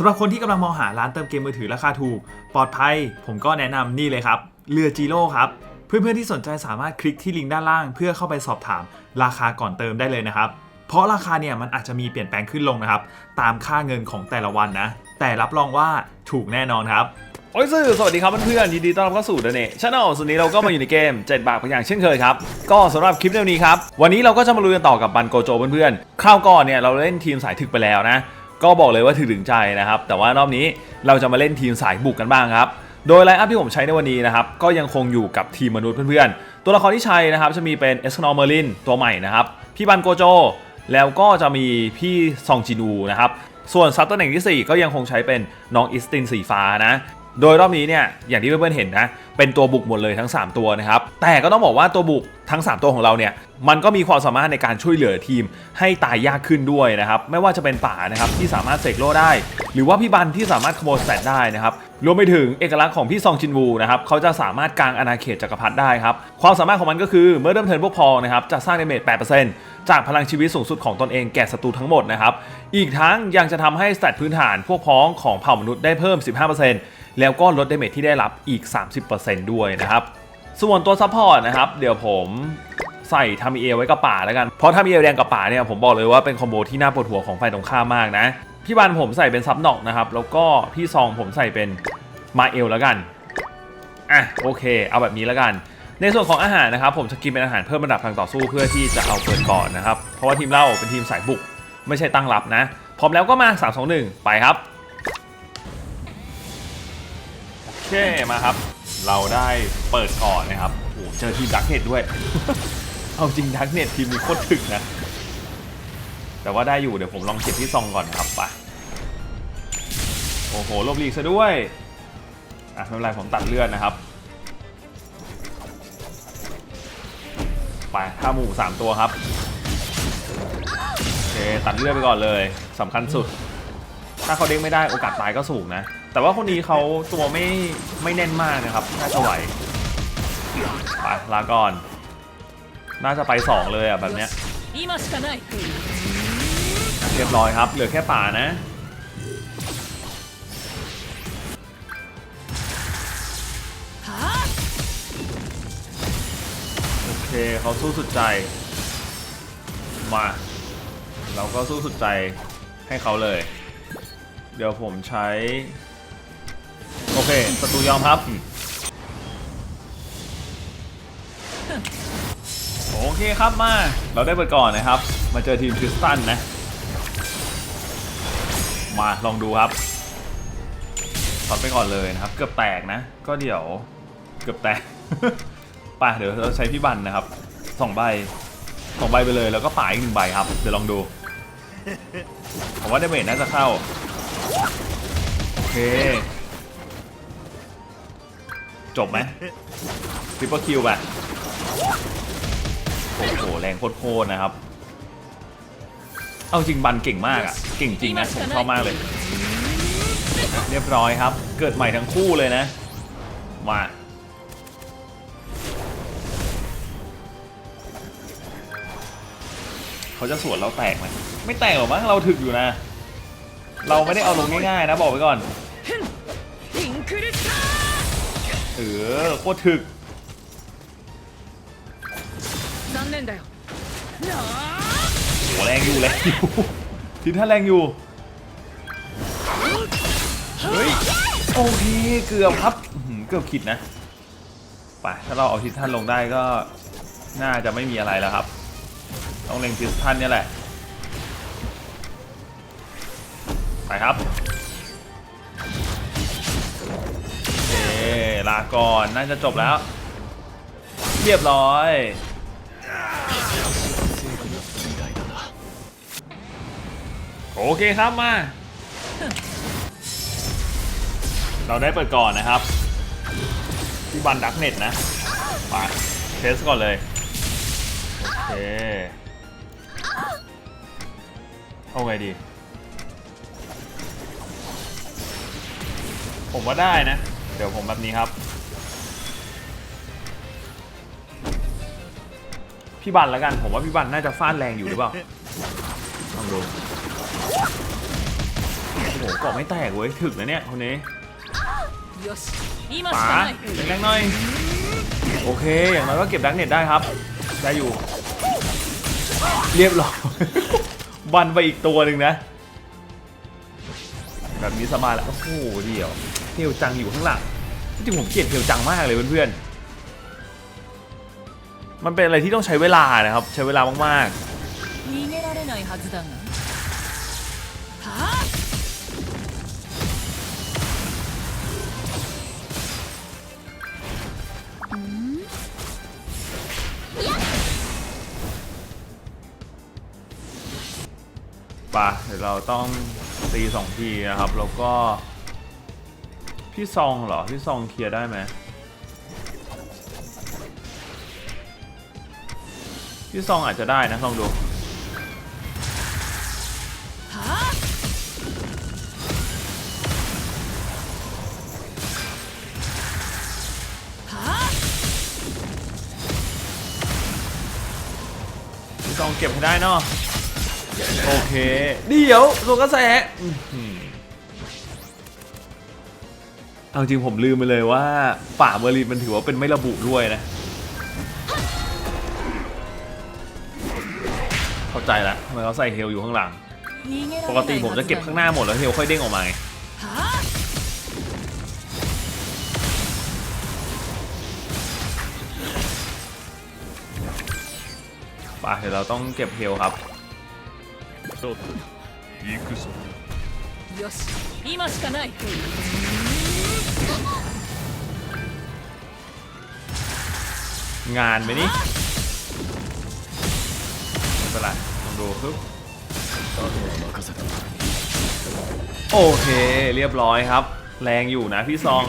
สำหรับคนที่กำลังมองหาร้านเติมเกมมือถือราคาถูก ปลอดภัย ผมก็แนะนำนี่เลยครับ เรือจีโร่ครับ เพื่อนๆที่สนใจสามารถคลิกที่ลิงก์ด้านล่าง เพื่อเข้าไปสอบถามราคาก่อนเติมได้เลยนะครับ เพราะราคาเนี่ยมันอาจจะมีเปลี่ยนแปลงขึ้นลงนะครับ ตามค่าเงินของแต่ละวันนะ แต่รับรองว่าถูกแน่นอนครับโอ้ยสื่อสวัสดีครับเพื่อนๆยินดีต้อนรับเข้าสู่เดเน่ชาแนลส่วนนี้เราก็มาอยู่ในเกม 7 บาทอย่างเช่นเคยครับ ก็สำหรับคลิปในวันนี้ครับ วันนี้เราก็จะมาลุยกันต่อกับบันโกโจเพื่อนๆคราวก่อนเนี่ยเราเล่นทีมสายถึกไปแล้วนะ ก็บอกเลยว่าถึงถึงใจนะครับ แต่ว่ารอบนี้เราจะมาเล่นทีมสายบุกกันบ้างครับ โดยไลน์อัพที่ผมใช้ในวันนี้นะครับ ก็ยังคงอยู่กับทีมมนุษย์เพื่อนๆ ตัวละครที่ใช้นะครับจะมีเป็นเอสคอนอเมอรินตัวใหม่นะครับ พี่บันโกโจ แล้วก็จะมีพี่ซองจินูนะครับ ส่วนซับตำแหน่งที่ 4 ก็ยังคงใช้เป็นน้องอิสตินสีฟ้านะ โดยรอบนี้เนี่ยอย่างที่เพื่อนๆเห็นนะเป็นตัวบุกหมดเลยทั้ง 3 ตัวนะครับแต่ก็ต้องบอกว่าตัวบุกทั้ง 3 ตัวของเราเนี่ยมันก็มีความสามารถในการช่วยเหลือทีมให้ตายยากขึ้นด้วยนะครับไม่ว่าจะเป็นป่านะครับที่สามารถเสกโล่ได้ หรือว่าพี่บันที่สามารถขโมยสแตทได้นะครับรวมไปถึงเอกลักษณ์ของพี่ซองจินวูนะครับเขาจะสามารถกางอาณาเขตจักรพรรดิได้ครับความสามารถของมันก็คือเมื่อเริ่มเทิร์นพวกพองนะครับจะสร้างเดเมจ8%จากพลังชีวิตสูงสุดของตนเองแก่ศัตรูทั้งหมดนะครับอีกทั้งยังจะทำให้สแตทพื้นฐานพวกพ้องของเผ่ามนุษย์ได้เพิ่ม 15% แล้วก็ลดดาเมจที่ได้รับอีก 30%ด้วยนะครับ ส่วนตัวซัพพอร์ตนะครับ เดี๋ยวผมใส่ทามิเอไว้กับป่าแล้วกัน เพราะทามิเอแดงกับป่าเนี่ยผมบอกเลยว่าเป็นคอมโบที่น่าปวดหัวของฝ่ายตรงข้ามมากนะ พี่บันผมใส่เป็นซับนอกนะครับ แล้วก็พี่ซองผมใส่เป็นมาเอลแล้วกัน อะโอเค เอาแบบนี้แล้วกัน ในส่วนของอาหารนะครับ ผมจะกินเป็นอาหารเพิ่มระดับทางต่อสู้เพื่อที่จะเอาเปิดก่อนนะครับ เพราะว่าทีมเราเป็นทีมสายบุก ไม่ใช่ตั้งรับนะ พร้อมแล้วก็มา 3 2 1 ไปครับ เคมาครับ เราได้เปิดก่อนนะครับโอ้เจอทีมดักเน็ตด้วย เอาจริงดักเน็ตทีมนี้โคตรถึกนะ แต่ว่าได้อยู่เดี๋ยวผมลองเก็บที่ซองก่อนครับไปโอ้โหลบลีกซะด้วยอะไม่เป็นไรผมตัดเลือดนะครับไปท่าหมูสามตัวครับโอเคตัดเลือดไปก่อนเลยสำคัญสุด ถ้าเขาเด้งไม่ได้โอกาสตายก็สูงนะ แต่ว่าคนนี้เขาตัวไม่ไม่แน่นมากนะครับน่าจะไหวไปลาก่อน น่าจะไป 2 เลยอะแบบเนี้ยเรียบร้อยครับ เหลือแค่ป่านะ โอเคเขาสู้สุดใจ มา เราก็สู้สุดใจให้เขาเลย เดี๋ยวผมใช้ โอเคศัตรูยอมครับโอเคครับมา เราได้เปิดก่อนนะครับ มาเจอทีมคริสตันนะ มาลองดูครับช็อตไปก่อนเลยนะครับ เกือบแตกนะ ก็เดี๋ยวเกือบแตกไป่ะเดี๋ยวเราใช้พี่บันนะครับสองใบสองใบไปเลยแล้วก็ป่าอีกหนึ่งใบครับ เดี๋ยวลองดูผมว่าดาเมจน่าจะเข้า โอเค จบไหมทริปเปอร์คิวไปโอ้โหแรงโคตรๆนะครับ เอาจริงบันเก่งมากอะ่ะ เก่งจริงนะผมชอบมากเลย เรียบร้อยครับ เกิดใหม่ทั้งคู่เลยนะ มาเขาจะสวนเราแตกไหมไม่แตกหรอกมั้งเราถึกอยู่นะ เราไม่ได้เอาลงง่ายๆนะบอกไว้ก่อน เออโคตรถึก ー残念だよなあ โหแรงอยู่แรงอยู่ ทิศท่านแรงอยู่ เฮ้ย โอเค เกือบครับอื้อหือเกือบขิดนะ ไป ถ้าเราเอาทิศท่านลงได้ก็ น่าจะไม่มีอะไรแล้วครับ ต้องเล็งทิศท่านเนี่ยแหละ ไปครับ ลาก่อนน่าจะจบแล้ว เรียบร้อย โอเคครับมา เราได้เปิดก่อนนะครับ ที่บันดักเน็ตนะไปเทสก่อนเลย โอเคเอาไงดี ผมว่าได้นะ เดี๋ยวผมแบบนี้ครับ พี่บันแล้วกัน ผมว่าพี่บันน่าจะฟาดแรงอยู่หรือเปล่าลองดูโอ้โหเกาะไม่แตกเว้ยถึกนะเนี่ยคนนี้ป๋าแรงหน่อย โอเค อย่างน้อยก็เก็บดักเน็ตได้ครับ ได้อยู่ เรียบร้อย บันไปอีกตัวหนึ่งนะ แบบนี้สบายแล้วโอ้โหเดียว ฮลจังอยู่ข้างหลังจริงผมเกลียดเฮลจังมากเลยเพื่อนๆ มันเป็นอะไรที่ต้องใช้เวลานะครับ ใช้เวลามากๆป่ะเดี๋ยวเราต้องตีสองทีนะครับ แล้วก็ พี่ซองเหรอ พี่ซองเคลียร์ได้ไหมพี่ซองอาจจะได้นะลองดูพี่ซองเก็บให้ได้เนาะโอเค เดี๋ยวโลกระแส เอาจริงผมลืมไปเลยว่า ป่าเบอร์ลินมันถือว่าเป็นไม่ระบุด้วยนะ เข้าใจละทำไมเขาใส่เฮลอยู่ข้างหลัง 逃げら ป れ ก な ติ い ผม は จะ ず เก็บ だ ข้างห が น้าหมดแล้วเฮลค่อยเด้งออกมาไง はあ ป่ะเดี๋ยวเราต้องเก็บเฮลครับ そうだ行くぞよし今しかない งานไปนี่ไม่เป็นไรลองดูฮึ๊บโอเค เรียบร้อยครับ แรงอยู่นะพี่ซอง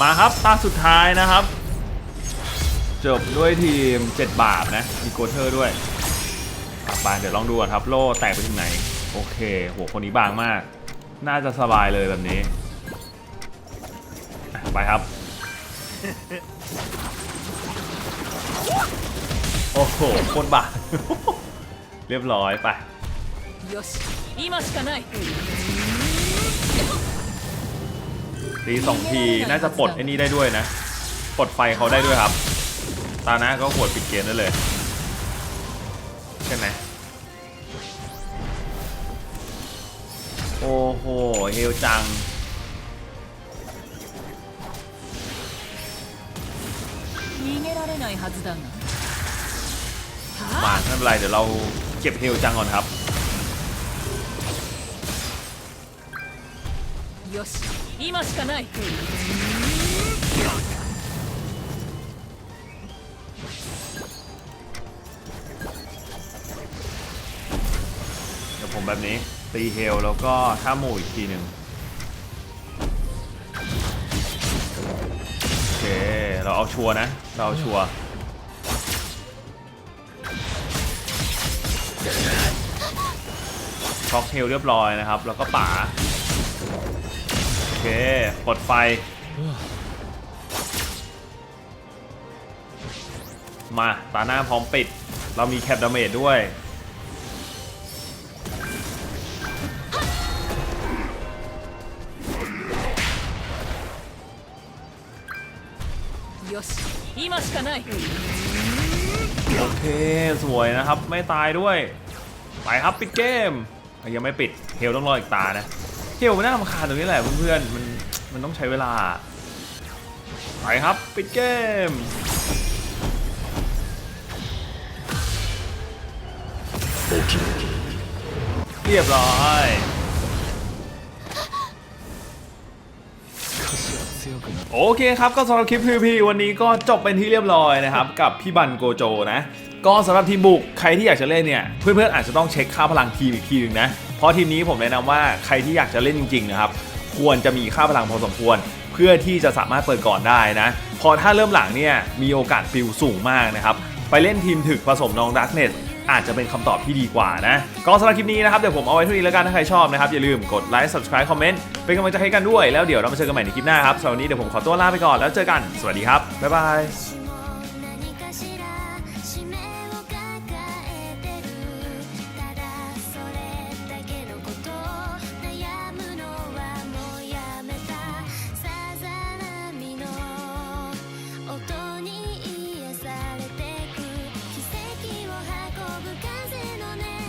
มาครับตาสุดท้ายนะครับ จบด้วยทีม 7 บาทนะ มีโกเทอร์ด้วย อ่ะไปเดี๋ยวลองดูก่อนครับ โล่แตกไปถึงไหน โอเคโหคนนี้บางมาก น่าจะสบายเลยแบบนี้อ่ะไปครับ โอ้โหโคตรบาท เรียบร้อยไป よし今しかない ตีสองทีน่าจะปลดไอ้นี่ได้ด้วยนะ ปลดไฟเขาได้ด้วยครับ ตานะก็ขวดปิดเกมได้เลย ใช่ไหมโอ้โห เฮลจัง 逃げられないはずだが มา はあ ไม่เป็นไรเดี๋ยวเราเก็บเฮลจังก่อนครับ よし今しかない แบบนี้ ตีเฮลแล้วก็ท่าหมู่อีกทีหนึ่งโอเค เราเอาชัวร์นะ เราเอาชัวร์ช็อกเฮลเรียบร้อยนะครับ แล้วก็ป่าโอเคปลดไฟ มาตาหน้าพร้อมปิด เรามีแคปดาเมจด้วย よし今しかない โอเค สวยนะครับ ไม่ตายด้วย ไปครับปิดเกมอ่ะยังไม่ปิด เฮลต้องรออีกตานะ เฮลมันน่ารำคาญตรงนี้แหละเพื่อนๆ มันมันต้องใช้เวลา ไปครับปิดเกม เรียบร้อย โอเคครับก็สำหรับคลิป PVP วันนี้ก็จบเป็นที่เรียบร้อยนะครับ กับพี่บันโกโจนะ ก็สำหรับทีมบุกใครที่อยากจะเล่นเนี่ยเพื่อนๆอาจจะต้องเช็คค่าพลังทีมอีกทีหนึงนะเพราะทีมนี้ผมแนะนำว่าใครที่อยากจะเล่นจริงๆนะครับควรจะมีค่าพลังพอสมควร เพื่อที่จะสามารถเปิดก่อนได้นะ พอถ้าเริ่มหลังเนี่ยมีโอกาสปิวสูงมากนะครับไปเล่นทีมถึกผสมน้องดักเน็ต อาจจะเป็นคำตอบที่ดีกว่านะ ก็สำหรับคลิปนี้นะครับเดี๋ยวผมเอาไว้เท่านี้แล้วกันถ้าใครชอบนะครับ อย่าลืมกดไลค์ subscribe คอมเมนต์เป็นกำลังใจให้กันด้วย แล้วเดี๋ยวเรามาเจอกันใหม่ในคลิปหน้าครับสำหรับวันนี้เดี๋ยวผมขอตัวลาไปก่อนแล้วเจอกันสวัสดีครับบ๊ายบาย